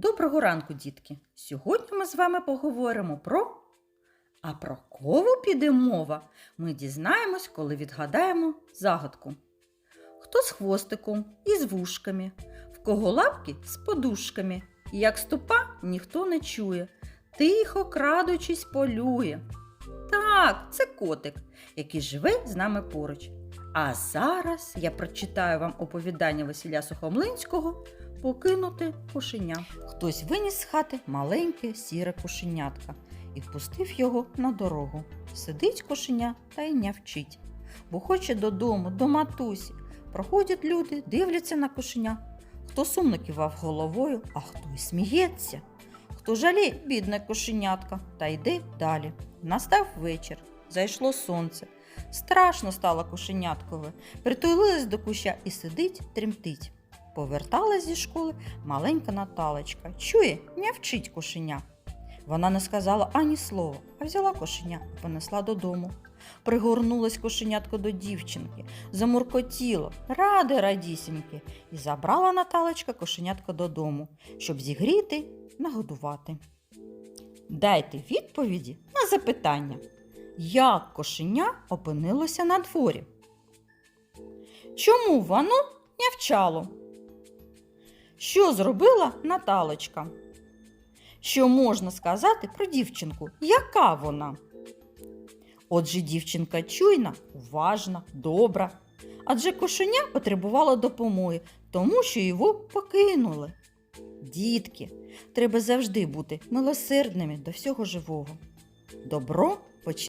Доброго ранку, дітки! Сьогодні ми з вами поговоримо про. А про кого піде мова? Ми дізнаємось, коли відгадаємо загадку. Хто з хвостиком і з вушками, в кого лапки з подушками, і як ступа ніхто не чує, тихо крадучись полює. Так, це котик, який живе з нами поруч. А зараз я прочитаю вам оповідання Василя Сухомлинського покинути кошеня. Хтось виніс з хати маленьке сіре кошенятка і впустив його на дорогу. Сидить кошеня та й нявчить, бо хоче додому, до матусі. Проходять люди, дивляться на кошеня. Хто сумно кивав головою, а хто й сміється. Хто жаліє бідне кошенятка та йде далі. Настав вечір, зайшло сонце. Страшно стало кошеняткове, притулилась до куща і сидить, тремтить. Поверталась зі школи маленька Наталочка. Чує, нявчить кошеня. Вона не сказала ані слова, а взяла кошеня і понесла додому. Пригорнулась кошенятко до дівчинки, замуркотіло, ради радісіньки, і забрала Наталочка кошенятко додому, щоб зігріти, нагодувати. Дайте відповіді на запитання, як кошеня опинилося на дворі? Чому воно нявчало? Що зробила Наталочка? Що можна сказати про дівчинку? Яка вона? Отже, дівчинка чуйна, уважна, добра. Адже кошеня потребувало допомоги, тому що його покинули. Дітки, треба завжди бути милосердними до всього живого. Добро